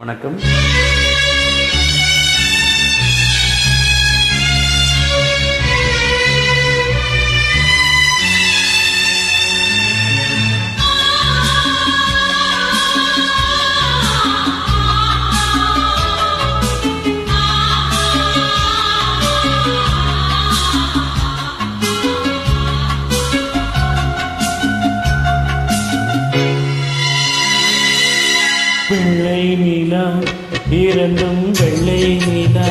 வணக்கம். நிலா இரண்டும் வெள்ளை நிலா.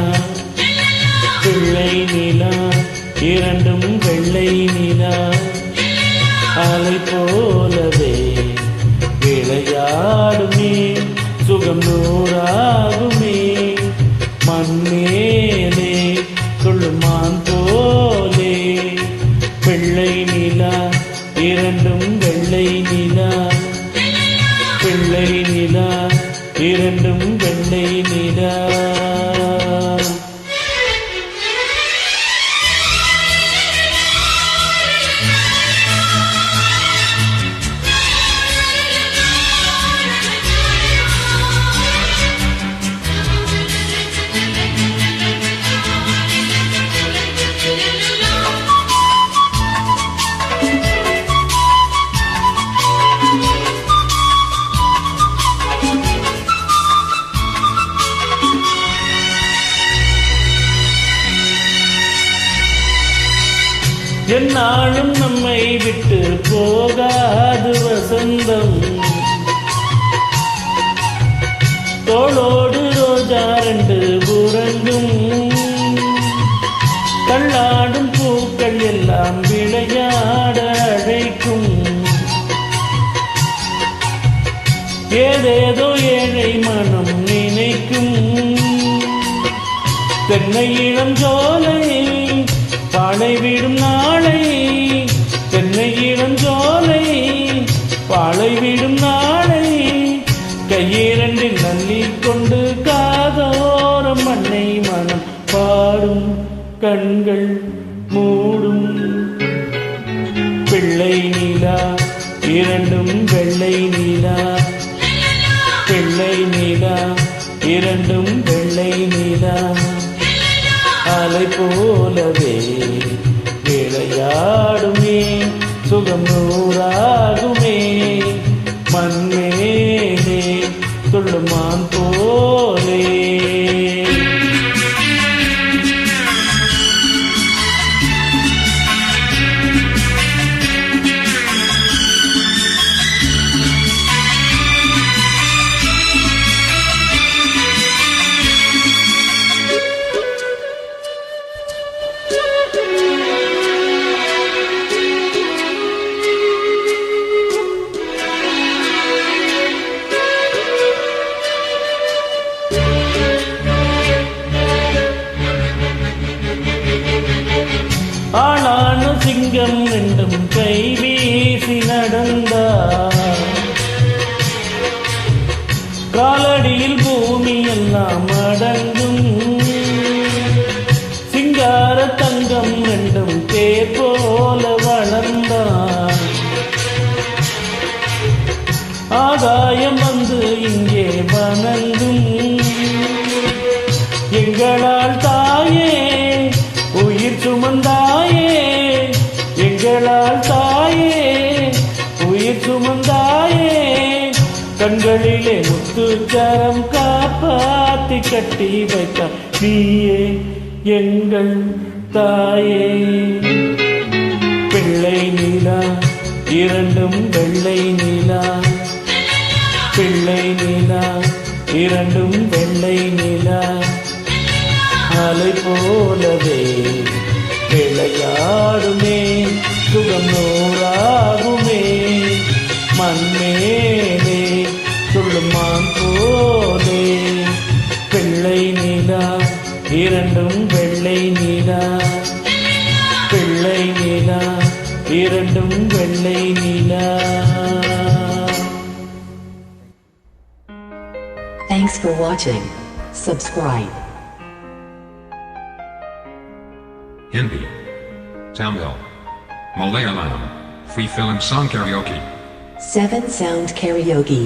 பிள்ளை நிலா இரண்டும் வெள்ளை நிலா. அலை போலவே விளையாடுமே சுகம் நூறாகுமே. மண்ணேலே சொல்லுமான் போலே. பிள்ளை நிலா இரண்டும் வெள்ளை நிலா. பிள்ளை நிலா இரண்டும் என்னாலும் நம்மை விட்டு போகாது வசந்தம். தோளோடு ரோஜா ரெண்டு உறங்கும். தள்ளாடும் பூக்கள் எல்லாம் விளையாட அழைக்கும். ஏதேதோ ஏழை மனம் நினைக்கும். தென்னை இளம் ஜோலை பானை விடும் நாளை தென்னை இளம் ஜோலை பாலை விடும் நாளை கையிரண்டில் நல்லி கொண்டு காதோரம் மண்ணை மனம் பாடும் கண்கள் மூடும். பிள்ளை நிலா இரண்டும் வெள்ளை நிலா. பிள்ளை நிலா இரண்டும் வெள்ளை நிலா. மாலை போலவே விளையாடுமே. சுகம் நூறாகுமே ரெண்டும் கை வீசி நடந்தார். காலடியில் பூமி எல்லாம் அடங்கும். சிங்கார தங்கம் ரெண்டும் தே போல வளர்ந்தான் ஆகாயம் வந்து இங்கே வணங்கும். கரங்களிலே முத்துச்சரம் காப்பாத்தி கட்டி வைத்த நீயே எங்கள் தாயே. பிள்ளை நிலா இரண்டும் வெள்ளை நிலா. பிள்ளை நிலா இரண்டும் வெள்ளை நிலா. அலை போலவே விளையாடுமே சுகம் நூறாகுமே பிள்ளை நிலா இரண்டும் வெள்ளை நிலா பிள்ளை நிலா இரண்டும் வெள்ளை நிலா Thanks for watching. Subscribe. Hindi. Tamil. Malayalam. Free film song karaoke. 7 Sound Karaoke.